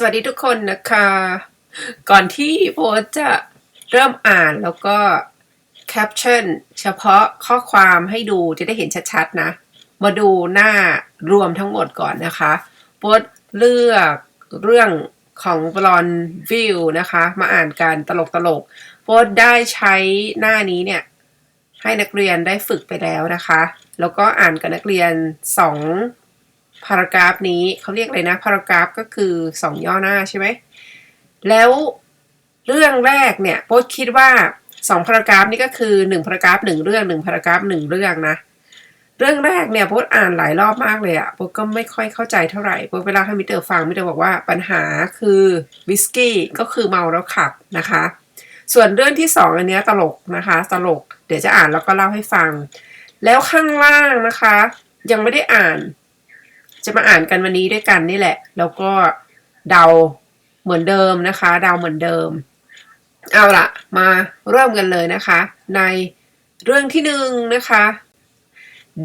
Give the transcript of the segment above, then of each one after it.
สวัสดีทุกคนนะคะ ก่อนที่โพสจะเริ่มอ่านแล้วก็แคปชั่นเฉพาะข้อความให้ดูจะได้เห็นชัดๆนะ มาดูหน้ารวมทั้งหมดก่อนนะคะโพสเลือกเรื่องของบลอนวิวนะคะ มาอ่านกันตลกๆโพสได้ใช้หน้านี้เนี่ย ให้นักเรียนได้ฝึกไปแล้วนะคะ แล้วก็อ่านกับนักเรียนสอง พารากราฟนี้เขาเรียกอะไรนะพารากราฟก็คือสองย่อหน้าใช่ไหมแล้วเรื่องแรกเนี่ยโป๊คิดว่าสองพารากราฟนี่ก็คือหนึ่งพารากราฟหนึ่งเรื่องหนึ่งพารากราฟหนึ่งเรื่องนะเรื่องแรกเนี่ยโป๊อ่านหลายรอบมากเลยอะโป๊ก็ไม่ค่อยเข้าใจเท่าไหร่โป๊เวลาให้มิเตอร์ฟังมิเตอร์บอกว่าปัญหาคือวิสกี้ก็คือเมาแล้วขับนะคะ ส่วนเรื่องที่สองอันเนี้ยตลกนะคะ ตลกเดี๋ยวจะอ่านแล้วก็เล่าให้ฟัง แล้วข้างล่างนะคะ ยังไม่ได้อ่าน จะมาอ่านกันวันนี้ด้วยกันนี่แหละ แล้วก็เดาเหมือนเดิมนะคะ เดาเหมือนเดิม เอาละมาเริ่มกันเลยนะคะ ในเรื่องที่หนึ่งนะคะ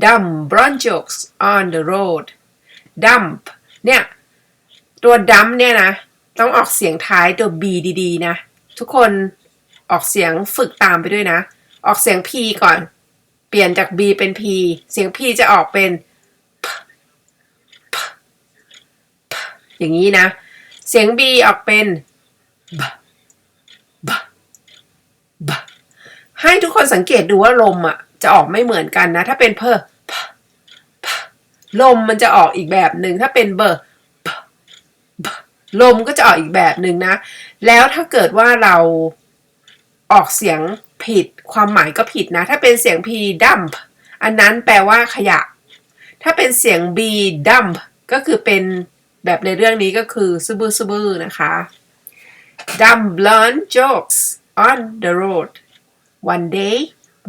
dumb brown jokes on the road dump เนี่ย ตัว dump เนี่ยนะ ต้องออกเสียงท้ายตัว b ดีๆ นะ ทุกคนออกเสียงฝึกตามไปด้วยนะ ออกเสียง p ก่อน เปลี่ยนจาก b เป็น p เสียง p จะออกเป็น อย่างนี้นะ เสียง B ออกเป็นบะบะบะให้ทุกคนสังเกตดูว่าลมอะจะออกไม่เหมือนกันนะ ถ้าเป็นเพอพะพะลมมันจะออกอีกแบบหนึ่งถ้าเป็นเบอร์บะบะลมก็จะออกอีกแบบหนึ่งนะ แล้วถ้าเกิดว่าเราออกเสียงผิดความหมายก็ผิดนะ ถ้าเป็นเสียง P dump อันนั้นแปลว่าขยะ ถ้าเป็นเสียง B dump ก็คือเป็น แบบในเรื่องนี้ก็คือซบื้อซบื้อนะคะ dumb blonde jokes on the road one day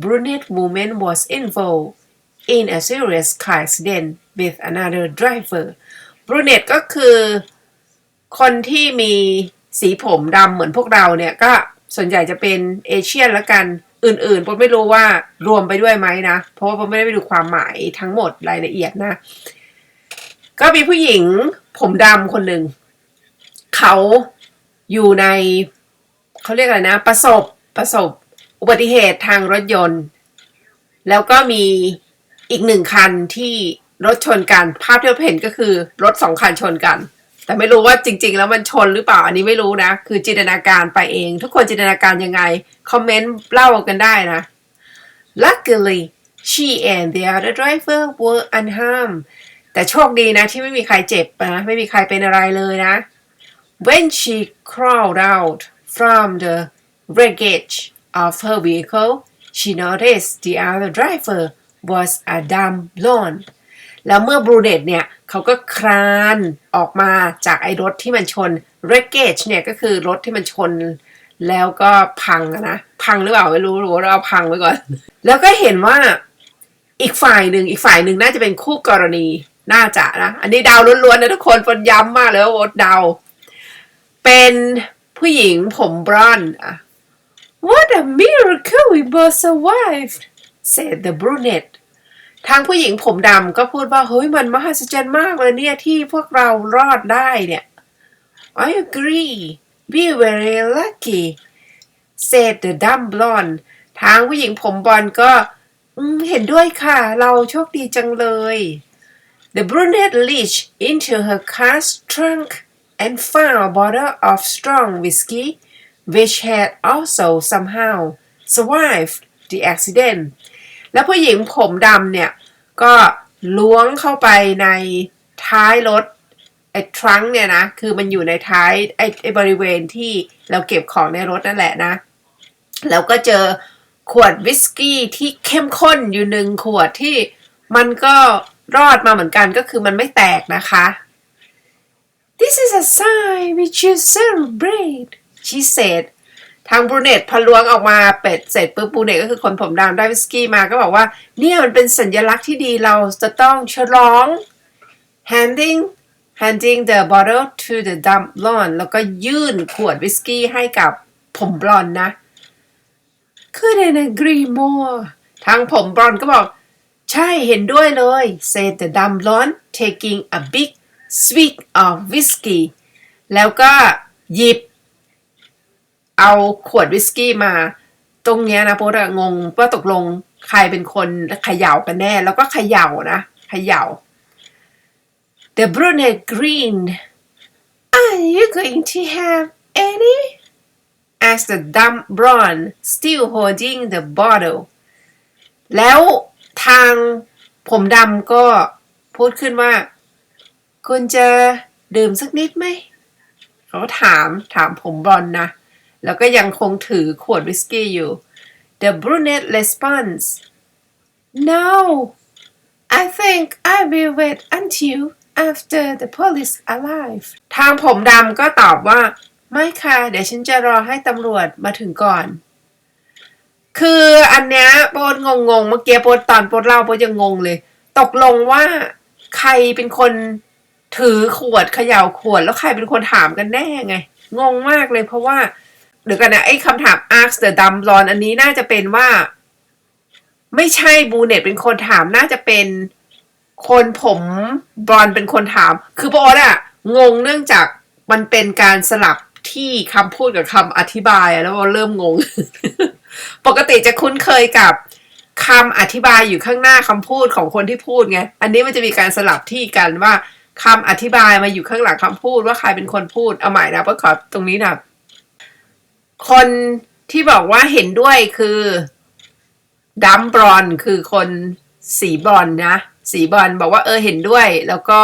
brunette woman was involved in a serious car accident with another driver brunette ก็คือคนที่มีสีผมดำเหมือนพวกเราเนี่ยก็ส่วนใหญ่จะเป็นเอเชียนละกันอื่นๆผมไม่รู้ว่ารวมไปด้วยไหมนะ เพราะว่าผมไม่ได้ไปดูความหมายทั้งหมดรายละเอียดนะ ก็มีผู้หญิงผมดำคนหนึ่ง เขาอยู่ใน เขาเรียกอะไรนะ ประสบประสบอุบัติเหตุทางรถยนต์ แล้วก็มีอีกหนึ่งคันที่รถชนกัน ภาพที่เราเห็นก็คือรถสองคันชนกัน แต่ไม่รู้ว่าจริง ๆ แล้วมันชนหรือเปล่า อันนี้ไม่รู้นะ คือจินตนาการไปเอง ทุกคนจินตนาการยังไง คอมเมนต์เล่ากันได้นะ Luckily she and the other driver were unharmed แต่โชคดีนะที่ไม่มีใครเจ็บนะไม่มีใครเป็นอะไรเลยนะ When she crawled out from the wreckage of her vehicle she noticed the other driver was a dumb blonde แล้วเมื่อบรูเนตเนี่ยเขาก็คลานออกมาจากไอ้รถที่มันชน wreckage เนี่ยก็คือรถที่มันชนแล้วก็พังนะ พังหรือเปล่าไม่รู้รือว่าเราพังไว้ก่อน แล้วก็เห็นว่าอีกฝ่ายหนึ่งอีกฝ่ายหนึ่งน่าจะเป็นคู่กรณี น่าจะนะ อันนี้ดาวล้วนๆนะทุกคนฝนย้ำมากเลยว่าโอ๊ตดาว เป็นผู้หญิงผมบรอนซ์อะ What a miracle we both survived said the brunette ทางผู้หญิงผมดำก็พูดว่า เฮ้ยมันมหัศจรรย์มากเลยเนี่ย ที่พวกเรารอดได้เนี่ย I agree we very lucky said the dumb blonde ทางผู้หญิงผมบอลก็เห็นด้วยค่ะ เราโชคดีจังเลย The brunette reached into her car's trunk and found a bottle of strong whiskey, which had also somehow survived the accident. แล้วผู้หญิงผมดำเนี่ย ก็ล้วงเข้าไปในท้ายรถไอ้ทรังเนี่ยนะ คือมันอยู่ในท้ายไอ้ไอ้บริเวณที่เราเก็บของในรถนั่นแหละนะ แล้วก็เจอขวดวิสกี้ที่เข้มข้นอยู่หนึ่งขวดที่มันก็ รอดมาเหมือนกันก็คือมันไม่แตกนะคะ This is a sign we should celebrate she said ทางบรูเนตพอล้วงออกมาเป็ดเสร็จปุ๊บบรูเนตก็คือคนผมดำได้วิสกี้มาก็บอกว่าเนี่ยมันเป็นสัญลักษณ์ที่ดีเราจะต้องฉลอง handing handing the bottle to the dumb blonde แล้วก็ยื่นขวดวิสกี้ให้กับผมบลอนนะ couldn't agree more ทางผมบลอนก็บอก ใช่เห็นด้วยเลย said the dumb blonde taking a big swig of whiskey แล้วก็หยิบ เอาขวดวิสกี้มา ตรงเนี้ยนะโป๊ดะงงว่าตกลงใครเป็นคนเขย่ากันแน่ แล้วก็เขย่านะเขย่า The brunette grinned Are you going to have any? asked the dumb blonde still holding the bottle แล้ว ทางผมดำก็พูดขึ้นว่า คุณจะดื่มสักนิดไหม เขาถามถามผมบลอนนะ แล้วก็ยังคงถือขวดวิสกี้อยู่ The brunette responds No I think I will wait until after the police arrive ทางผมดำก็ตอบว่า ไม่ค่ะ เดี๋ยวฉันจะรอให้ตำรวจมาถึงก่อน คืออันเนี้ยโปนงงงเมื่อกี้โปนตอนโปนเล่าโปนยังงงเลย ตกลงว่าใครเป็นคนถือขวดเขย่าขวด แล้วใครเป็นคนถามกันแน่ไง งงมากเลยเพราะว่าเดี๋ยวกันนะไอ้คำถาม ask the dumb blonde อันนี้น่าจะเป็นว่า ไม่ใช่บูเน็ตเป็นคนถามน่าจะเป็นคนผมบอนเป็นคนถาม คือโปนอะงงเนื่องจากมันเป็นการสลับที่คำพูดกับคำอธิบายอะแล้วเริ่มงง ปกติจะคุ้นเคยกับคำอธิบายอยู่ข้างหน้าคำพูดของคนที่พูดไง อันนี้มันจะมีการสลับที่กันว่าคำอธิบายมาอยู่ข้างหลังคำพูดว่าใครเป็นคนพูด เอาใหม่นะเพื่อขอตรงนี้นะคนที่บอกว่าเห็นด้วยคือดัมบรอนคือคนสีบอนนะ สีบอนบอกว่าเออเห็นด้วย แล้วก็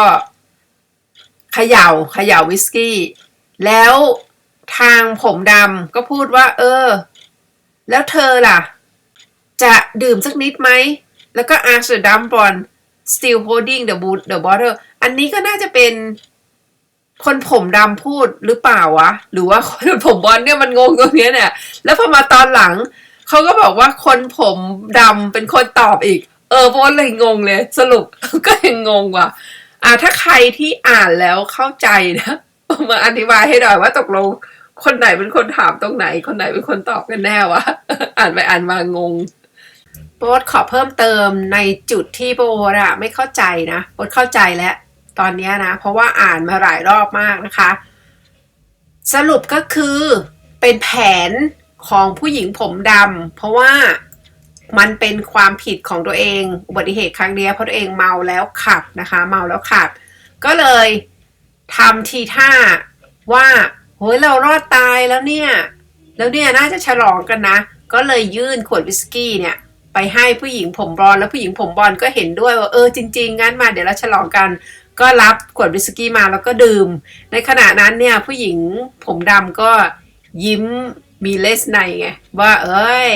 เขย่าเขย่าวิสกี้ แล้วทางผมดำก็พูดว่า เออ แล้วเธอล่ะ จะดื่มสักนิดไหม แล้วก็ ask the dumb blonde still holding the boot the bottle อันนี้ก็น่าจะเป็นคนผมดำพูดหรือเปล่าวะ หรือว่าคนผมบอลเนี่ยมันงงตรงนี้เนี่ย แล้วพอมาตอนหลัง เขาก็บอกว่าคนผมดำเป็นคนตอบอีก เออโพสเลยงงเลย สรุปก็ยังงงว่ะ อ่าถ้าใครที่อ่านแล้วเข้าใจนะ มาอธิบายให้หน่อยว่าตกลง คนไหนเป็นคนถามตรงไหน คนไหนเป็นคนตอบกันแน่วะ อ่านไปอ่านมางงโบ๊ทขอเพิ่มเติมในจุดที่โบ๊ทอะไม่เข้าใจนะโบ๊ทเข้าใจแล้วตอนนี้นะ เพราะว่าอ่านมาหลายรอบมากนะคะ สรุปก็คือเป็นแผนของผู้หญิงผมดำเพราะว่ามันเป็นความผิดของตัวเองอุบัติเหตุครั้งเดียวเพราะตัวเองเมาแล้วขับนะคะ เมาแล้วขับ ก็เลยทำทีท่าว่า โฮ้ยเรารอดตายแล้วเนี่ย แล้วเนี่ยน่าจะฉลองกันนะ ก็เลยยื่นขวดวิสกี้เนี่ย ไปให้ผู้หญิงผมบอลแล้วผู้หญิงผมบอลก็เห็นด้วยว่าเออจริง ๆ งั้นมาเดี๋ยวเราฉลองกัน ก็รับขวดวิสกี้มาแล้วก็ดื่ม ในขณะนั้นเนี่ยผู้หญิงผมดำก็ยิ้มมีเลสในไงว่าเอ้ย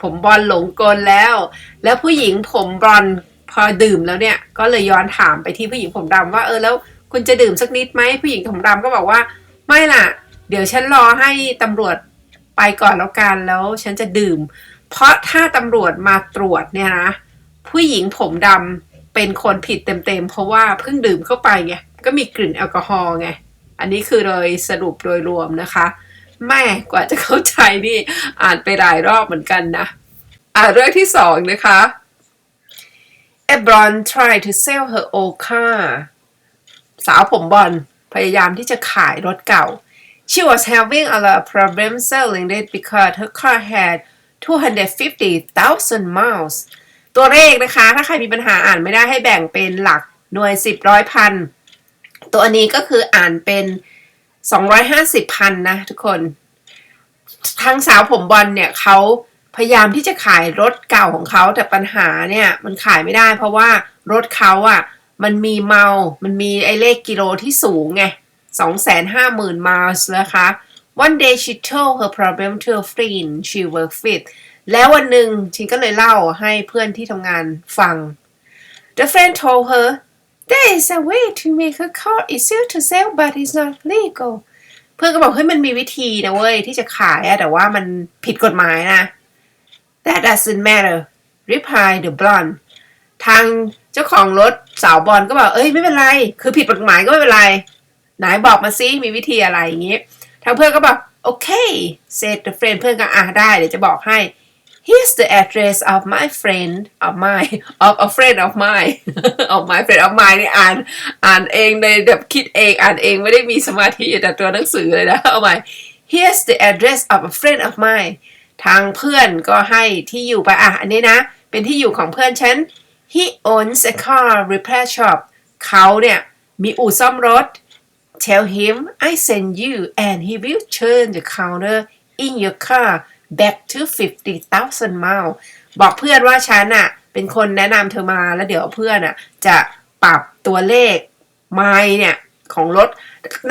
ผมบอลหลงกลแล้ว แล้วผู้หญิงผมบอลพอดื่มแล้วเนี่ยก็เลยย้อนถามไปที่ผู้หญิงผมดำว่าเออแล้วคุณจะดื่มสักนิดไหมผู้หญิงผมดำก็บอกว่า ไม่ล่ะ เดี๋ยวฉันรอให้ตำรวจไปก่อนแล้วกันแล้วฉันจะดื่ม เพราะถ้าตำรวจมาตรวจเนี่ยนะผู้หญิงผมดำเป็นคนผิดเต็มๆ เพราะว่าเพิ่งดื่มเข้าไปไงก็มีกลิ่นแอลกอฮอล์ไง อันนี้คือโดยสรุปโดยรวมนะคะแม่กว่าจะเข้าใจนี่อ่านไปหลายรอบเหมือนกันนะ อ่าเรื่องที่สองนะคะ Ebron tried to sell her old car สาวผมบอล พยายามที่จะขายรถเก่า She was having a lot of problem selling it because her car had 250,000 miles ตัวเลขนะคะ ถ้าใครมีปัญหาอ่านไม่ได้ให้แบ่งเป็นหลักหน่วยสิบร้อยพัน ตัวนี้ก็คืออ่านเป็น 250พันนะทุกคน ทางสาวผมบอลเนี่ยเขาพยายามที่จะขายรถเก่าของเขาแต่ปัญหาเนี่ยมันขายไม่ได้เพราะว่ารถเขาอะ่ะ มันมีเมา มันมีไอเลขกิโลที่สูงไงสองแสนห้าหมื่น miles นะคะ One day she told her problem to a friend she worked with แล้ววันหนึ่งฉันก็เลยเล่าให้เพื่อนที่ทำงานฟัง The friend told her there is a way to make a car easier to sell but it's not legal เพื่อนก็บอกเฮ้ยมันมีวิธีนะเว้ย ที่จะขายอะแต่ว่ามันผิดกฎหมายนะ That doesn't matter replied the blonde ทางเจ้าของรถ สาวบอลก็บอกเอ้ยไม่เป็นไร คือผิดกฎหมายก็ไม่เป็นไร ไหนบอกมาซิมีวิธีอะไรอย่างงี้ทางเพื่อนก็บอกโอเค said the friend เพื่อนก็อะได้เดี๋ยวจะบอกให้ here's the address of my friend of my of a friend of mine of my friend of mine นี่อ่านอ่านเองในแบบคิดเองอ่านเองไม่ได้มีสมาธิอยู่แต่ตัวหนังสือเลยนะเอาใหม่ here's the address of a friend of mine ทางเพื่อนก็ให้ที่อยู่ไปอะอันนี้นะ เป็นที่อยู่ของเพื่อนฉัน he owns a car repair shop เขาเนี่ยมีอู่ซ่อมรถ Tell him I send you and he will turn the counter in your car back to 50,000 miles บอกเพื่อนว่าฉันอะเป็นคนแนะนำเธอมาแล้วเดี๋ยวเพื่อนอะจะปรับตัวเลขไมล์เนี่ยของรถ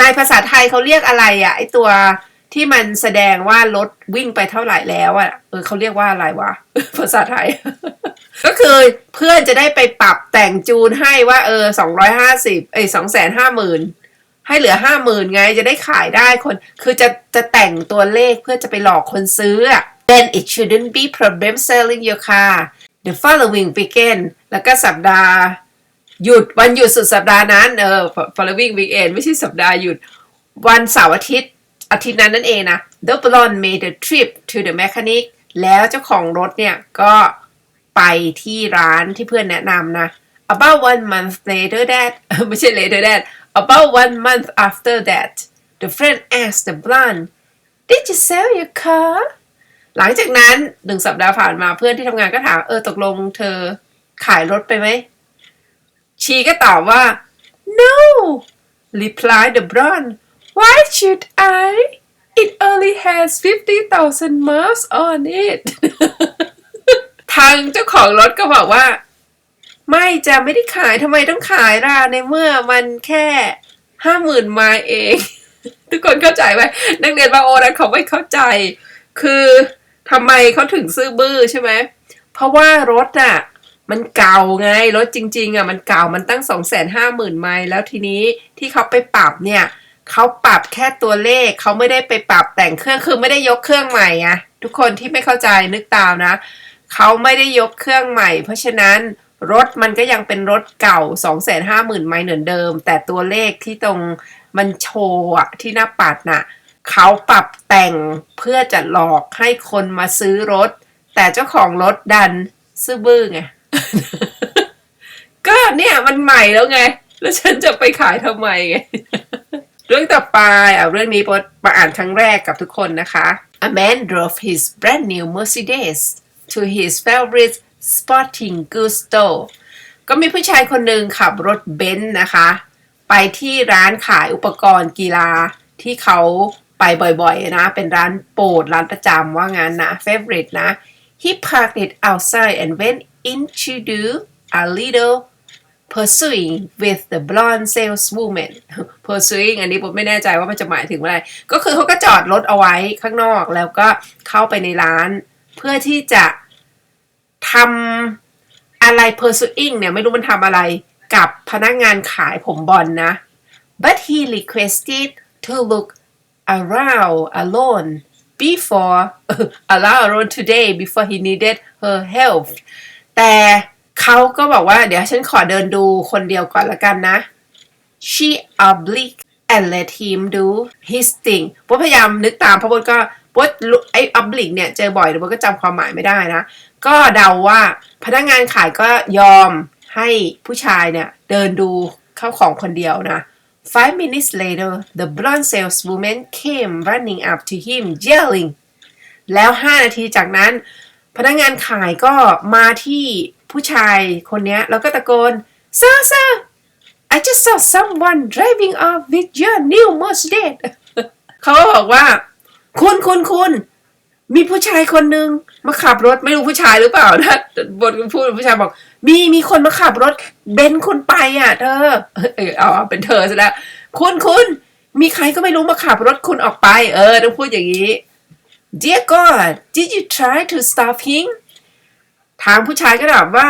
ในภาษาไทยเขาเรียกอะไรอะไอตัวที่มันแสดงว่ารถวิ่งไปเท่าไหร่แล้วอะเออเขาเรียกว่าอะไรวะ ภาษาไทย ก็คือเพื่อนจะได้ไปปรับแต่งจูนให้ว่าเออสองร้อยห้าสิบเอ้สองแสนห้าหมื่นให้เหลือห้าหมื่นไงจะได้ขายได้คน คือจะจะแต่งตัวเลขเพื่อจะไปหลอกคนซื้อ then it shouldn't be problem selling your car the following weekend แล้วก็สัปดาห์ หยุดวันหยุดสุดสัปดาห์นั้นเออ following weekend ไม่ใช่สัปดาห์หยุด วันเสาร์อาทิตย์อาทิตย์นั้นนั่นเองนะ The blonde made a trip to the mechanic แล้วเจ้าของรถเนี่ยก็ ไปที่ร้านที่เพื่อนแนะนำนะ about one month later that ไม่ใช่ later that about one month after that the friend asked the blonde did you sell your car หลังจากนั้นหนึ่งสัปดาห์ผ่านมาเพื่อนที่ทำงานก็ถามเออตกลงเธอขายรถไปไหม ชีก็ตอบว่า no replied the blonde why should I it only has 50,000 miles on it างเจ้าของรถก็บอกว่า ไม่จะไม่ได้ขายทำไมต้องขายล่ะในเมื่อมันแค่ห้าหมื่นไมล์เอง ทุกคนเข้าใจไหมนักเรียนบาโอนะเขาไม่เข้าใจ คือทำไมเขาถึงซื้อบื้อใช่ไหมเพราะว่ารถอะมันเก่าไงรถจริง ๆอะมันเก่ามันตั้งสองแสนห้าหมื่นไมล์แล้วทีนี้ที่เขาไปปรับเนี่ยเขาปรับแค่ตัวเลขเขาไม่ได้ไปปรับแต่งเครื่องคือไม่ได้ยกเครื่องใหม่อะทุกคนที่ไม่เข้าใจนึกตามนะ เขาไม่ได้ยกเครื่องใหม่ เพราะฉะนั้นรถมันก็ยังเป็นรถเก่า 250,000 ไมล์เหมือนเดิม แต่ตัวเลขที่ตรงมันโชว์ที่หน้าปัดน่ะเขาปรับแต่งเพื่อจะหลอกให้คนมาซื้อรถ แต่เจ้าของรถดันซื่อบื้อไง ก็เนี่ยมันใหม่แล้วไง แล้วฉันจะไปขายทำไมไง เรื่องต่อไปอะเรื่องนี้ปดมาอ่านครั้งแรกกับทุกคนนะคะ A man drove his brand new Mercedes to his favorite sporting goods store ก็มีผู้ชายคนหนึ่งขับรถเบนซ์นะคะ ไปที่ร้านขายอุปกรณ์กีฬาที่เขาไปบ่อยๆนะ เป็นร้านโปรดร้านประจำว่างั้นนะ favorite นะ he parked it outside and went in to do a little pursuing with the blonde saleswoman pursuing อันนี้ผมไม่แน่ใจว่ามันจะหมายถึงอะไร ก็คือเขาก็จอดรถเอาไว้ข้างนอกแล้วก็เข้าไปในร้าน เพื่อที่จะทำอะไร pursuing เนี่ย ไม่รู้มันทำอะไรกับพนักงานขายผมบอลนนะ but he requested to look around alone before allow alone today before he needed her help แต่เขาก็บอกว่าเดี๋ยวฉันขอเดินดูคนเดียวก่อนละกันนะ she oblique and let him do his thing บดพยายามนึกตามพระบดก็ บดไอ้ oblique เนี่ยเจอบ่อยแต่บดก็จำความหมายไม่ได้นะ ก็เดาว่าพนักงานขายก็ยอมให้ผู้ชายเนี่ยเดินดูเข้าของคนเดียวนะ Five minutes later the blonde saleswoman came running up to him yelling แล้ว 5 นาทีจากนั้น พนักงานขายก็มาที่ผู้ชายคนนี้แล้วก็ตะโกน Sir sir I just saw someone driving off with your new Mercedes เขาบอกว่า คุณคุณคุณมีผู้ชายคนหนึ่งมาขับรถไม่รู้ผู้ชายหรือเปล่านะบนพูดผู้ชายบอก มีมีคนมาขับรถเบนซ์คุณไปอะ เธอเออเอาเป็นเธอซะแล้วคุณคุณมีใครก็ไม่รู้มาขับรถคุณออกไป เออต้องพูดอย่างนี้ Dear God did you try to stop him ทางผู้ชายก็ถามว่า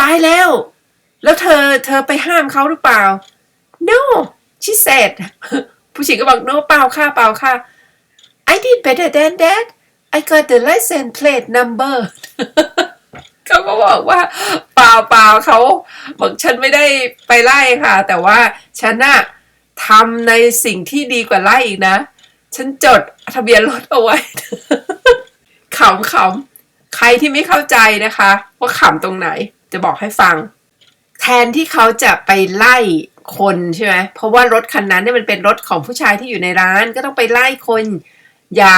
ตายแล้ว แล้วเธอเธอไปห้ามเขาหรือเปล่า No she said ผู้ชายก็บอก no เปล่าค่ะเปล่าค่ะ I did better than that I got the license plate number เขาก็บอกว่าเปล่าเปล่าเขาบอกฉันไม่ได้ไปไล่ค่ะ แต่ว่าฉันน่ะทำในสิ่งที่ดีกว่าไล่อีกนะ ฉันจดทะเบียนรถเอาไว้ขำขำใครที่ไม่เข้าใจนะคะ ว่าขำตรงไหนจะบอกให้ฟัง แทนที่เขาจะไปไล่คนใช่ไหมเพราะว่ารถคันนั้นเนี่ยมันเป็นรถของผู้ชายที่อยู่ในร้านก็ต้องไปไล่คน อย่า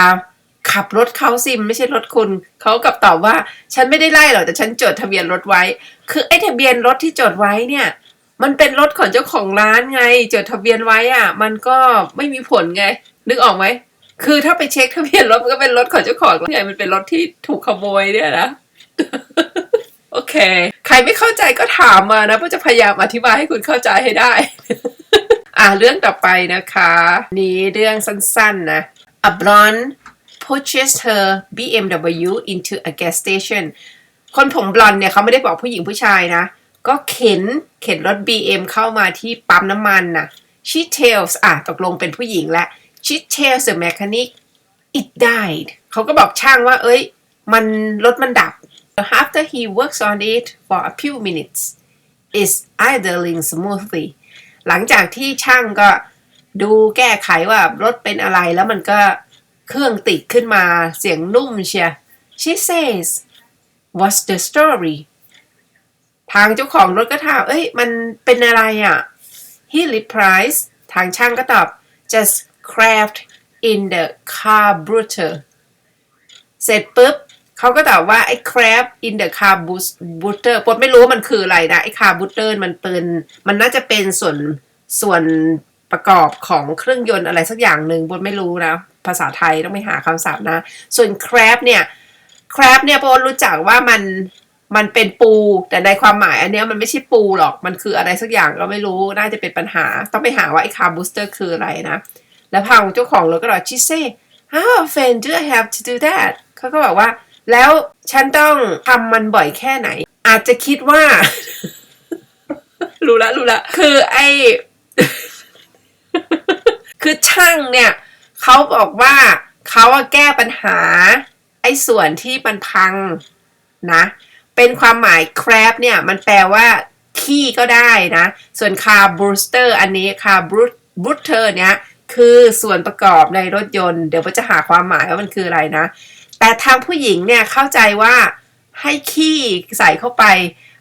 ขับรถเขาสิไม่ใช่รถคุณ เขากลับตอบว่า ฉันไม่ได้ไล่หรอกแต่ฉันจดทะเบียนรถไว้ คือไอ้ทะเบียนรถที่จดไว้เนี่ย มันเป็นรถของเจ้าของร้านไง จดทะเบียนไว้อะ มันก็ไม่มีผลไง นึกออกไหมคือถ้าไปเช็คทะเบียนรถมันก็เป็นรถของเจ้าของไงมันเป็นรถที่ถูกขโมยเนี่ยนะโอเค ใครไม่เข้าใจก็ถามมานะเพื่อจะพยายามอธิบายให้คุณเข้าใจให้ได้ อะเรื่องต่อไปนะคะ นี่เรื่องสั้นๆนะ A blonde pushes her BMW into a gas station คนผมบลอนเนี่ยเขาไม่ได้บอกผู้หญิงผู้ชายนะ ก็เข็นเข็นรถ BM เข้ามาที่ปั๊มน้ำมันน่ะ She tells อะตกลงเป็นผู้หญิงแล้ว She tells the mechanic it died เขาก็บอกช่างว่า เอ้ย มันรถมันดับ After he works on it for a few minutes is idling smoothly หลังจากที่ช่างก็ ดูแก้ไขว่ารถเป็นอะไรแล้วมันก็เครื่องติดขึ้นมาเสียงนุ่มเชีย She says What's the story ทางเจ้าของรถก็ถาม เอ้ย มันเป็นอะไรอะ He replies ทางช่างก็ตอบ just craft in the carburetor เสร็จปุ๊บเขาก็ตอบว่า ไอ้ crab in the carburetor ปดไม่รู้ว่ามันคืออะไรนะ ไอ้ carburetor มันเป็น มันน่าจะเป็นส่วนส่วน ประกอบของเครื่องยนต์อะไรสักอย่างหนึ่งบนไม่รู้นะภาษาไทยต้องไปหาคำศัพท์นะ ส่วน crab เนี่ย crab เนี่ยปนรู้จักว่ามันมันเป็นปู แต่ในความหมายอันเนี้ยมันไม่ใช่ปูหรอกมันคืออะไรสักอย่างก็ไม่รู้น่าจะเป็นปัญหา ต้องไปหาว่าไอ้ carburetor คืออะไรนะ แล้วพังเจ้าของรถก็บอก she say how often do I have to do that เขาก็บอกว่า แล้วฉันต้องทำมันบ่อยแค่ไหน อาจจะคิดว่า รู้ละรู้ละคือไอ คือช่างเนี่ยเขาบอกว่าเขาแก้ปัญหา ไอ้ส่วนที่มันพังนะ เป็นความหมาย crab เนี่ย มันแปลว่า ขี้ก็ได้นะ ส่วน car booster อันนี้ car booster เนี่ยคือส่วนประกอบในรถยนต์ เดี๋ยวผมจะหาความหมายว่ามันคืออะไรนะ แต่ทางผู้หญิงเนี่ยเข้าใจว่าให้ขี้ใส่เข้าไป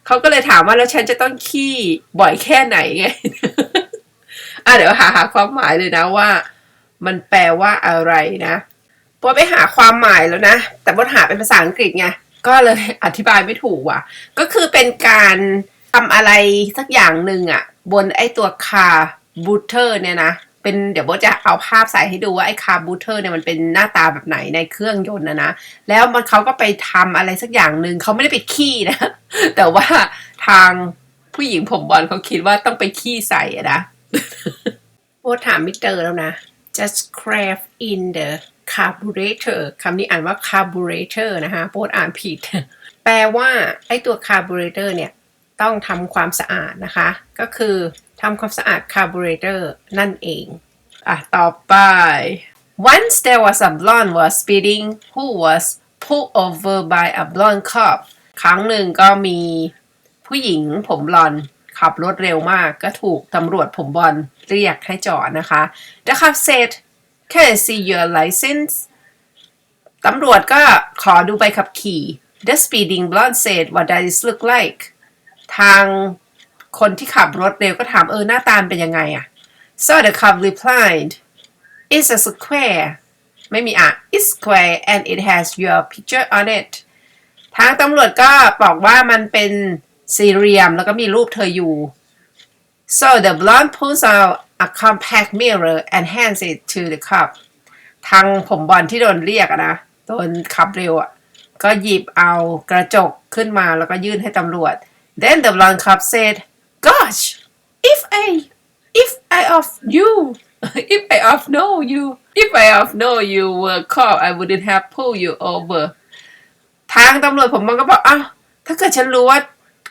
เขาก็เลยถามว่าแล้วฉันจะต้องขี้บ่อยแค่ไหนไง อะเดี๋ยวหาหาความหมายเลยนะว่า มันแปลว่าอะไรนะพอไปหาความหมายแล้วนะ แต่บทหาเป็นภาษาอังกฤษไงก็เลยอธิบายไม่ถูกว่ะ ก็คือเป็นการทำอะไรสักอย่างหนึ่งอะบนไอ้ตัวคาร์บูเตอร์เนี่ยนะเป็นเดี๋ยวโบจะเอาภาพใส่ให้ดูว่าไอ้คาร์บูเตอร์เนี่ยมันเป็นหน้าตาแบบไหนในเครื่องยนต์นะนะ แล้วมันเขาก็ไปทำอะไรสักอย่างหนึ่งเขาไม่ได้ไปขี้นะ แต่ว่าทางผู้หญิงผมบอลเขาคิดว่าต้องไปขี้ใส่นะ โบทถามมิเตอร์แล้วนะ just craft in the carburetor คำนี้อ่านว่า carburetor นะคะโบทอ่านผิด แปลว่าไอตัว carburetor เนี่ย ต้องทำความสะอาดนะคะ ก็คือทำความสะอาด carburetor นั่นเอง อะ ต่อไป Once there was a blonde was speeding who was pulled over by a blonde cop ครั้งหนึ่งก็มีผู้หญิงผมบลอน ขับรถเร็วมากก็ถูกตำรวจผมบอลเรียกให้จอดนะคะ The cop said can I see your license ตำรวจก็ขอดูใบขับขี่ The speeding blonde said what does it look like ทางคนที่ขับรถเร็วก็ถามเออหน้าตาเป็นยังไงอะ so the cop replied it's a square ไม่มีอะ it's square and it has your picture on it ทางตำรวจก็บอกว่ามันเป็น สี่เหลี่ยมแล้วก็มีรูปเธออยู่ so the blonde pulls out a compact mirror and hands it to the cop ทางผมบอลที่โดนเรียกนะโดนขับเร็วอะก็หยิบเอากระจกขึ้นมาแล้วก็ยื่นให้ตำรวจ then the blonde cop said gosh if I if I of you if I of know you if I of know you were cop I wouldn't have pulled you over ทางตำรวจผมมันก็บอกอ้าวถ้าเกิดฉันรู้ว่า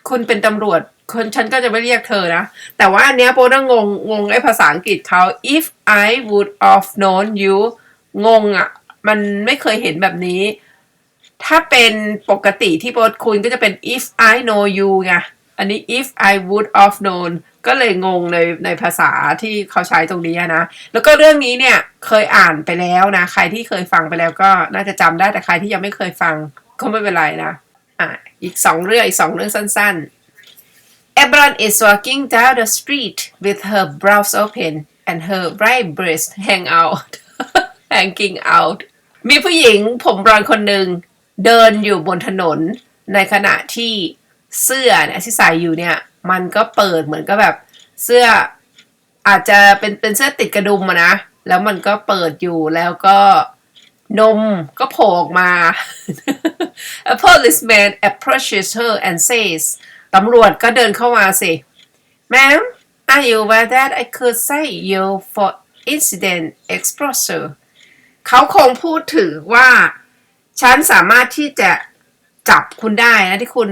คุณเป็นตำรวจคนฉันก็จะไม่เรียกเธอนะ แต่ว่าอันเนี้ยโปน่างงงงไอ้ภาษาอังกฤษเขา if I would have known you งงอะ มันไม่เคยเห็นแบบนี้ ถ้าเป็นปกติที่โปรคุณก็จะเป็น if I know you ไง อันนี้ if I would have known ก็เลยงงในในภาษาที่เขาใช้ตรงนี้นะ แล้วก็เรื่องนี้เนี่ยเคยอ่านไปแล้วนะ ใครที่เคยฟังไปแล้วก็น่าจะจำได้แต่ใครที่ยังไม่เคยฟังก็ไม่เป็นไรนะ อะอีกสองเรื่องอีกสองเรื่องสั้นๆ Ebron is walking down the street with her brows open and her right breast hang out hanging out มีผู้หญิงผมบลอนคนหนึ่งเดินอยู่บนถนน ในขณะที่เสื้อเนี่ยที่ใส่อยู่เนี่ย มันก็เปิดเหมือนก็แบบเสื้ออาจจะเป็นเป็นเสื้อติดกระดุมอะนะ แล้วมันก็เปิดอยู่แล้วก็ นมก็โผล่ออกมา A policeman approaches her and says ตำรวจก็เดินเข้ามาสิ Ma'am are you aware that I could say you for incident exposure เขาคงพูดถึงว่า ฉันสามารถที่จะจับคุณได้นะที่คุณ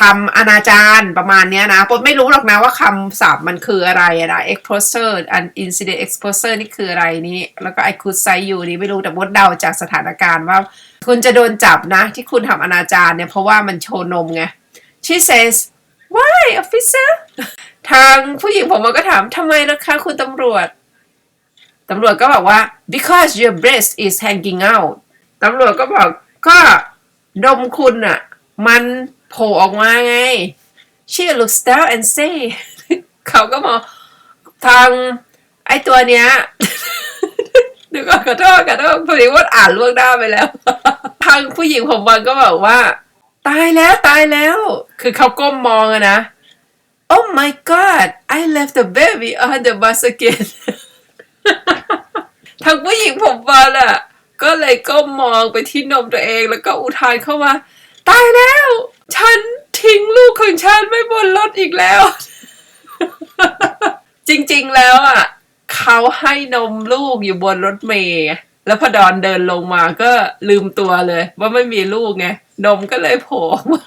ทำอนาจารประมาณเนี้ยนะปดไม่รู้หรอกนะว่าคำศัพท์มันคืออะไรอะนะ exposure อัน incident exposure นี่คืออะไรนี่ แล้วก็ I could say you นี่ไม่รู้แต่มดเดาจากสถานการณ์ว่า คุณจะโดนจับนะ ที่คุณทำอนาจารเนี่ย เพราะว่ามันโชว์นมไง she says why officer ทางผู้หญิงผมมันก็ถามทำไมล่ะคะคุณตำรวจ ตำรวจก็บอกว่า because your breast is hanging out ตำรวจก็บอกก็นมคุณอะมัน โผล่ออกมาไง she looks down and say เขาก็มองทางไอตัวเนี้ยเดี๋ยวก่อนขอโทษขอโทษพอดีว่าอ่านล่วงหน้าไปแล้ว ทางผู้หญิงผมมันก็บอกว่า ตายแล้วตายแล้ว คือเขาก้มมองอะนะ Oh my god I left the baby on the bus again ทางผู้หญิงผมบอลอะก็เลยก้มมองไปที่นมตัวเองแล้วก็อุทานเข้ามา ตายแล้ว ฉันทิ้งลูกของฉันไว้บนรถอีกแล้ว จริงๆแล้วอะเขาให้นมลูกอยู่บนรถเมย์แล้วพอดอนเดินลงมาก็ลืมตัวเลย ว่าไม่มีลูกไง นมก็เลยโผล่มา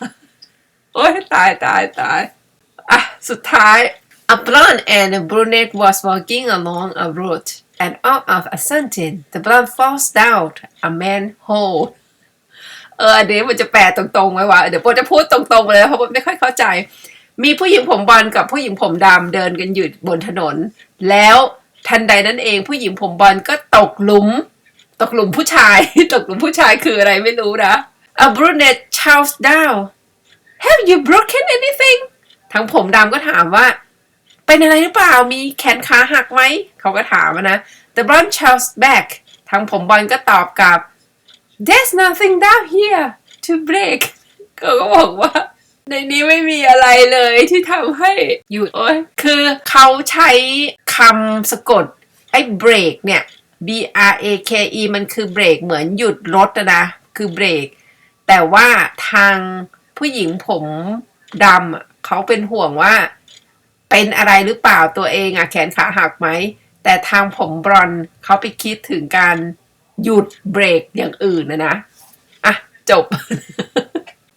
โอ๊ยตายตายตายอะสุดท้าย A blonde and a brunette was walking along a road and all of a sudden the blonde falls down a manhole เอออันนี้มันจะแปลตรงๆไว้ว่าเดี๋ยวโปจะพูดตรงๆเลยเพราะผมไม่ค่อยเข้าใจ มีผู้หญิงผมบอลกับผู้หญิงผมดำเดินกันอยู่บนถนน แล้วทันใดนั้นเองผู้หญิงผมบอลก็ตกหลุม ตกหลุมผู้ชาย ตกหลุมผู้ชายคืออะไรไม่รู้นะ A brunette shouts down Have you broken anything ทางผมดำก็ถามว่า เป็นอะไรหรือเปล่ามีแขนขาหักไหม เขาก็ถามนะ The blonde shouts back ทางผมบอลก็ตอบกลับ There's nothing down here to break เขาก็บอกว่า ในนี้ไม่มีอะไรเลยที่ทำให้หยุดโอ้ยคือเขาใช้คำสะกด ไอ้ break เนี่ย B R A K E มันคือเบรกเหมือนหยุดรถอะนะ คือเบรก แต่ว่าทางผู้หญิงผมดำเขาเป็นห่วงว่า เป็นอะไรหรือเปล่าตัวเองอะแขนขาหักไหม แต่ทางผมบรอนเขาไปคิดถึงการ หยุดเบรกอย่างอื่นนะนะอะจบ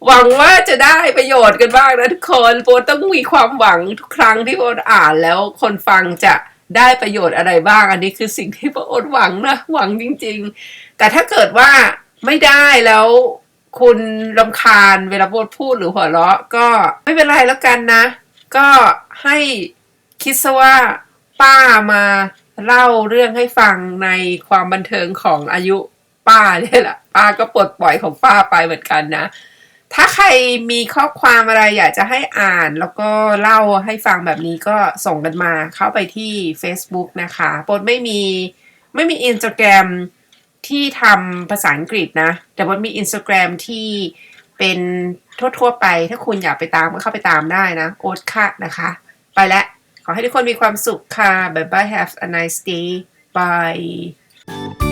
หวังว่าจะได้ประโยชน์กันบ้างนะทุกคนโปต้องมีความหวังทุกครั้งที่โปอ่านแล้วคนฟังจะได้ประโยชน์อะไรบ้าง อันนี้คือสิ่งที่โปรหวังนะหวังจริง ๆ แต่ถ้าเกิดว่าไม่ได้แล้วคุณรำคาญเวลาโบทพูดหรือหัวเราะก็ไม่เป็นไรแล้วกันนะ ก็ให้คิดซะว่าป้ามา เล่าเรื่องให้ฟังในความบันเทิงของอายุป้าเนี่ยแหละป้าก็ปลดปล่อยของป้าไปเหมือนกันนะ ถ้าใครมีข้อความอะไรอยากจะให้อ่านแล้วก็เล่าให้ฟังแบบนี้ก็ส่งกันมาเข้าไปที่ Facebook นะคะปดไม่มีไม่มี Instagram ที่ทำภาษาอังกฤษนะ แต่ว่ามี Instagram ที่เป็นทั่วๆไป ถ้าคุณอยากไปตามก็เข้าไปตามได้นะ โอ๊ตค่ะนะคะ ไปแล้ว ขอให้ทุกคนมีความสุขค่ะ Bye bye have a nice day bye